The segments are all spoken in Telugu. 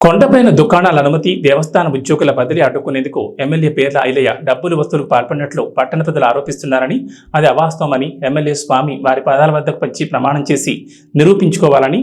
కొండపైన దుకాణాల అనుమతి దేవస్థాన ఉద్యోగుల బదిలీ అడ్డుకునేందుకు ఎమ్మెల్యే పేర్ల ఐలయ్య డబ్బులు వస్తువులు పాల్పడినట్లు పట్టణ ప్రజలు ఆరోపిస్తున్నారని అది అవాస్తవమని ఎమ్మెల్యే స్వామి వారి పదాల వద్దకు వచ్చి ప్రమాణం చేసి నిరూపించుకోవాలని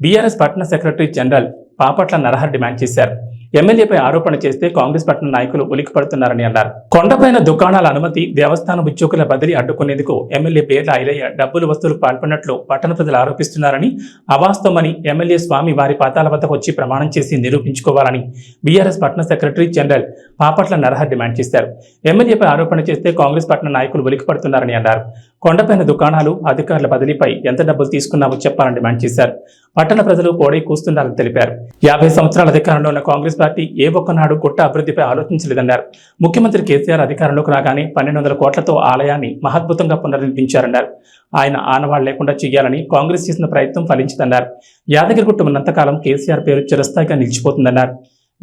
బీఆర్ఎస్ పట్టణ secretary general Papatla Narahar demand చేశారు. ఎమ్మెల్యేపై ఆరోపణ చేస్తే కాంగ్రెస్ పట్టణ నాయకులు ఉలిక్కిపడుతున్నారని అన్నారు. కొండపైన దుకాణాల అనుమతి దేవస్థాన ఉద్యోగుల బదిలీ అడ్డుకునేందుకు ఎమ్మెల్యే పేర్ల ఐలయ్య డబ్బులు వస్తువులకు పాల్పడినట్లు పట్టణ ప్రజలు ఆరోపిస్తున్నారని అవాస్తవమని ఎమ్మెల్యే స్వామి వారి పాతాల వద్దకు వచ్చి ప్రమాణం చేసి నిరూపించుకోవాలని బీఆర్ఎస్ పట్టణ secretary general Papatla Narahar demand చేశారు. ఎమ్మెల్యేపై ఆరోపణ చేస్తే కాంగ్రెస్ పట్టణ నాయకులు ఉలికిపడుతున్నారని అన్నారు. కొండపైన దుకాణాలు అధికారుల బదిలీపై ఎంత డబ్బులు తీసుకున్నామో చెప్పాలని డిమాండ్ చేశారు. పట్టణ ప్రజలు కోడై కూస్తున్నారని తెలిపారు. యాభై సంవత్సరాల అధికారంలో ఉన్న కాంగ్రెస్ పార్టీ ఏ ఒక్కనాడు గుట్ట అభివృద్ధిపై ఆలోచించలేదన్నారు. ముఖ్యమంత్రి కేసీఆర్ అధికారంలోకి రాగానే పన్నెండు వందల కోట్లతో ఆలయాన్ని మహద్భుతంగా పునర్నిర్మించారన్నారు ఆయన ఆనవాళ్ళు లేకుండా చేయాలని కాంగ్రెస్ చేసిన ప్రయత్నం ఫలించిందన్నారు. యాదగిరిగుట్ట ఉన్నంతకాలం కేసీఆర్ పేరు చిరస్థాయిగా నిలిచిపోతుందన్నారు.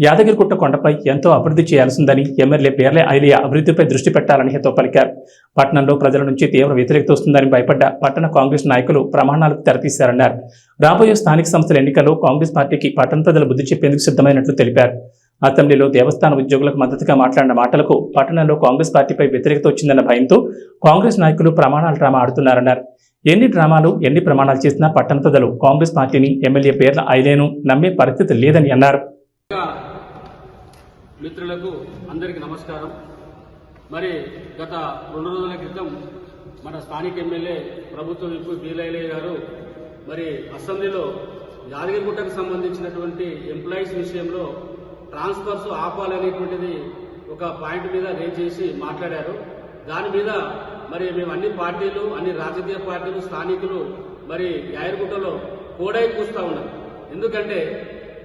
యాదగిరిగుట్ట కొండపై ఎంతో అభివృద్ధి చేయాల్సిందని ఎమ్మెల్యే పేర్లే ఐలియ అభివృద్ధిపై దృష్టి పెట్టాలని హితో పలికారు. పట్టణంలో ప్రజల నుంచి తీవ్ర వ్యతిరేకత వస్తుందని భయపడ్డ పట్టణ కాంగ్రెస్ నాయకులు ప్రమాణాలకు తెరతీశారన్నారు. రాబోయే స్థానిక సంస్థల ఎన్నికల్లో కాంగ్రెస్ పార్టీకి పట్టణ ప్రజలు బుద్ధి చెప్పేందుకు సిద్ధమైనట్లు తెలిపారు. అసెంబ్లీలో దేవస్థాన ఉద్యోగులకు మద్దతుగా మాట్లాడిన మాటలకు పట్టణంలో కాంగ్రెస్ పార్టీపై వ్యతిరేకత వచ్చిందన్న భయంతో కాంగ్రెస్ నాయకులు ప్రమాణాల డ్రామా ఆడుతున్నారన్నారు. ఎన్ని డ్రామాలు ఎన్ని ప్రమాణాలు చేసినా పట్టణ ప్రజలు కాంగ్రెస్ పార్టీని ఎమ్మెల్యే పేర్ల ఐలేను నమ్మే పరిస్థితి లేదని అన్నారు. మిత్రులకు అందరికీ నమస్కారం. మరి గత రెండు రోజుల క్రితం మన స్థానిక ఎమ్మెల్యే ప్రభుత్వ విప్పు బీలైలయ్య గారు మరి అసెంబ్లీలో యాదగిరిగుట్టకు సంబంధించినటువంటి ఎంప్లాయీస్ విషయంలో ట్రాన్స్ఫర్స్ ఆపాలనేటువంటిది ఒక పాయింట్ మీద రేజ్ చేసి మాట్లాడారు. దాని మీద మరి మేము అన్ని పార్టీలు అన్ని రాజకీయ పార్టీలు స్థానికులు మరి యాదగిరిగుట్టలో కోడై కూస్తా ఉన్నాం. ఎందుకంటే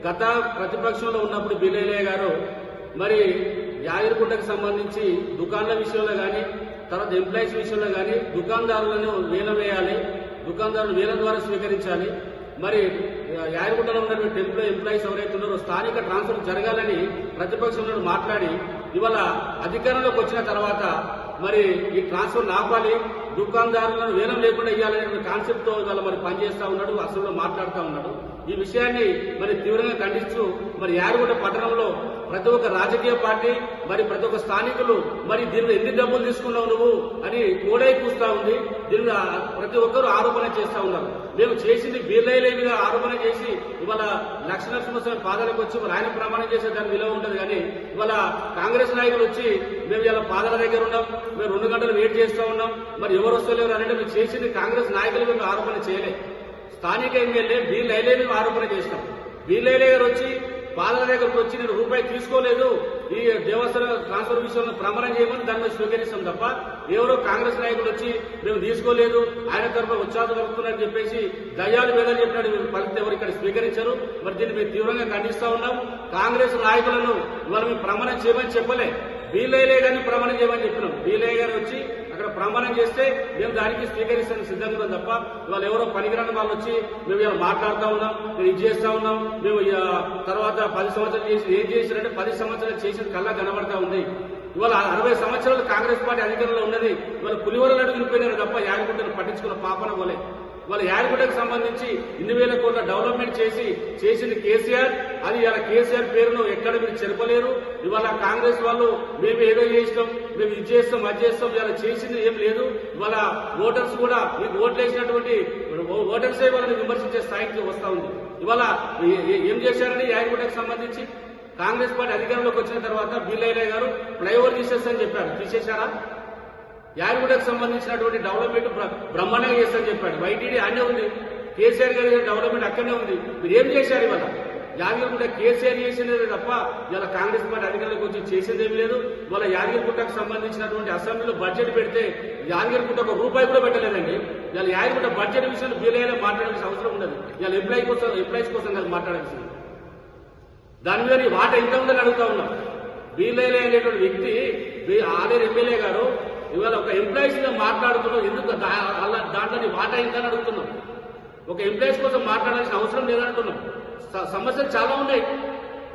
గత ప్రతిపక్షంలో ఉన్నప్పుడు బీలైలయ్య గారు మరి యాదగిరిగుట్టకు సంబంధించి దుకాణాల విషయంలో కానీ తర్వాత ఎంప్లాయీస్ విషయంలో కానీ దుకాణదారులను వేలం వేయాలి దుకాణదారులు వేల ద్వారా స్వీకరించాలి. మరి యాదగిరిగుట్టలో ఉన్నటువంటి టెంపుల్ ఎంప్లాయీస్ ఎవరైతే ఉన్నారో స్థానిక ట్రాన్స్ఫర్ జరగాలని ప్రతిపక్షంలో మాట్లాడి ఇవాళ అధికారంలోకి వచ్చిన తర్వాత మరి ఈ ట్రాన్స్ఫర్ ఆపాలి దుకాణదారులను వేలం లేకుండా ఇవ్వాలనే కాన్సెప్ట్తో ఇవాళ మరి పనిచేస్తా ఉన్నాడు అసలు మాట్లాడుతూ ఉన్నాడు. ఈ విషయాన్ని మరి తీవ్రంగా ఖండిస్తూ మరి యాదగిరిగుట్ట పట్టణంలో ప్రతి ఒక్క రాజకీయ పార్టీ మరి ప్రతి ఒక్క స్థానికులు మరి దీనిలో ఎన్ని డబ్బులు తీసుకున్నావు నువ్వు అని కోడై కూస్తా ఉంది. దీనిలో ప్రతి ఒక్కరు ఆరోపణ చేస్తా ఉన్నారు. మేము చేసింది బీర్లైలేవిగా ఆరోపణ చేసి ఇవాళ లక్ష నరసింహస్వామి పాదాలకు వచ్చి ఆయన ప్రమాణం చేసే దాని విలువ ఉంటుంది కానీ ఇవాళ కాంగ్రెస్ నాయకులు వచ్చి మేము ఇలా పాదాల దగ్గర ఉన్నాం మేము రెండు గంటలు వెయిట్ చేస్తూ ఉన్నాం మరి ఎవరు వస్తలేరు అంటే మేము చేసింది కాంగ్రెస్ నాయకులు మేము ఆరోపణ చేయలే స్థానిక ఎమ్మెల్యే బీ లైలే మేము ఆరోపణ చేసినాం బీ లైలే గారు వచ్చి పాదాల దగ్గరకు వచ్చి నేను రూపాయి తీసుకోలేదు ఈ దేవస్థాన ట్రాన్స్ఫర్ విషయంలో ప్రమాణం చేయమని దాన్ని స్వీకరిస్తాం తప్ప ఎవరో కాంగ్రెస్ నాయకుడు వచ్చి మేము తీసుకోలేదు ఆయన తరఫున ఉత్సాహం జరుగుతున్నారని చెప్పేసి దయ్యాలు వేదని చెప్పినాడు పలికితే ఎవరు ఇక్కడ స్వీకరించారు. మరి దీన్ని మేము తీవ్రంగా ఖండిస్తా ఉన్నాం. కాంగ్రెస్ నాయకులను ఇవాళ మేము ప్రమాణం చేయమని చెప్పలే. వీలయ్యలే గారిని ప్రమాణం చేయమని చెప్పినాం. వీలయ్య గారు వచ్చి అక్కడ ప్రమాణం చేస్తే మేము దానికి స్వీకరిస్తాను సిద్ధంగా ఉన్నాం తప్ప. ఇవాళ ఎవరో పనికిరాని వాళ్ళు వచ్చి మేము ఇలా మాట్లాడుతూ ఉన్నాం మేము ఇది చేస్తా ఉన్నాం మేము తర్వాత పది సంవత్సరాలు చేసి ఏం చేశారంటే పది సంవత్సరాలు చేసిన కల్లా కనబడతా ఉంది. ఇవాళ అరవై సంవత్సరాలు కాంగ్రెస్ పార్టీ అధికారంలో ఉన్నది. ఇవాళ పులివరలు అడుగునిపోయినారు తప్ప యాదగుడ్డను పట్టించుకున్న పాపన పోలే వాళ్ళ యాదగుడ్డకు సంబంధించి ఇన్ని వేల కోట్ల డెవలప్మెంట్ చేసి చేసింది కేసీఆర్. అది ఇలా కేసీఆర్ పేరును ఎక్కడ మీరు చెరపలేరు. ఇవాళ కాంగ్రెస్ వాళ్ళు మేము ఏదో చేసినాం మేము ఇది చేస్తాం అది చేస్తాం ఇలా చేసింది ఏం లేదు. ఇవాళ ఓటర్స్ కూడా మీకు ఓట్లు వేసినటువంటి ఓటర్సే వాళ్ళని విమర్శించే స్థాయికి వస్తా ఉంది. ఇవాళ ఏం చేశారని యాదగుడ్డకు సంబంధించి కాంగ్రెస్ పార్టీ అధికారంలోకి వచ్చిన తర్వాత బిల్లయ్య గారు ఫ్లైఓవర్ తీసేస్తా చెప్పారు. తీసేశారా? యాదగిరిగుట్టకు సంబంధించినటువంటి డెవలప్మెంట్ బ్ర- బ్రహ్మాండంగా చేస్తారని చెప్పాడు. వైటీడీ అన్నే ఉంది. కేసీఆర్ గారి డెవలప్మెంట్ అక్కడనే ఉంది. మీరు ఏం చేశారు ఇవాళ? యాదగిరిగుట్ట కేసీఆర్ చేసినది తప్ప ఇవాళ కాంగ్రెస్ పార్టీ అధికారులకు వచ్చి చేసేది ఏం లేదు. ఇవాళ యాదగిరిగుట్టకు సంబంధించినటువంటి అసెంబ్లీలో బడ్జెట్ పెడితే యాదగిరిగుట్ట ఒక రూపాయి కూడా పెట్టలేదండి. ఇవాళ యాదగిరిగుట్ట బడ్జెట్ విషయంలో వీలైనా మాట్లాడాల్సిన అవసరం ఉండదు. ఇవాళ ఎంప్లాయీ కోసం ఎంప్లాయీస్ కోసం కాదు మాట్లాడాల్సింది. దాని మీద నీ వాట ఎంత ఉందని అడుగుతా ఉన్నాం. బీలైలే అనేటువంటి వ్యక్తి బీ- ఆలేరు ఎమ్మెల్యే గారు ఇవాళ ఒక ఎంప్లాయీస్గా మాట్లాడుతున్నాం ఎందుకు దా- అలా దాంట్లో నీ వాట ఎంతని అడుగుతున్నాం ఒక ఎంప్లాయీస్ కోసం మాట్లాడాల్సిన అవసరం లేదంటున్నాం సమస్యలు చాలా ఉన్నాయి.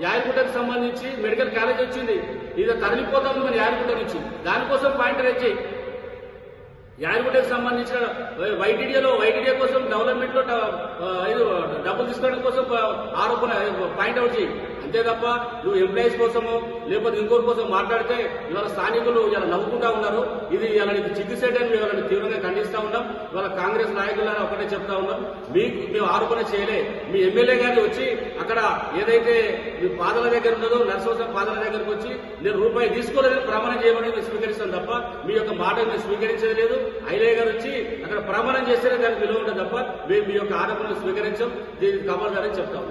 యాదగుట్టకు సంబంధించి మెడికల్ కాలేజ్ వచ్చింది. ఇది తరలిపోతాం మన యాదగుట్ట నుంచి. దానికోసం పాయింట్ రేజ్ చేయి సంబంధించిన వైటీడీలో వైటీడీ కోసం డెవలప్మెంట్లో ఇది డబ్బులు తీసుకోవడం కోసం ఆరోపణ పాయింట్ అవుట్ చేయి. అంతే తప్ప నువ్వు ఎంప్లాయీస్ కోసము లేకపోతే ఇంకోటి కోసం మాట్లాడితే ఇవాళ స్థానికులు ఇలా నవ్వుకుంటా ఉన్నారు. ఇది ఇలా నీకు చిగ్గుసేట్ ఇవాళ తీవ్రంగా ఖండిస్తా ఉన్నాం. ఇవాళ కాంగ్రెస్ నాయకులను ఒకటే చెప్తా ఉన్నాం. మీకు మేము ఆరోపణ చేయలే. మీ ఎమ్మెల్యే గారిని వచ్చి అక్కడ ఏదైతే మీ పాదల దగ్గర ఉన్నదో నరసింహ పాదల దగ్గరకు వచ్చి నేను రూపాయి తీసుకోలేదని ప్రమాణం చేయమని మేము స్వీకరిస్తాం తప్ప మీ యొక్క మాట మేము స్వీకరించలేదు ఐలయ్య గారు వచ్చి అక్కడ ప్రమాణం చేస్తేనే దానికి విలువ ఉంటుంది తప్ప మేము మీ యొక్క ఆరోపణలు స్వీకరించాం దీనికి కమల్ గారని చెప్తాం.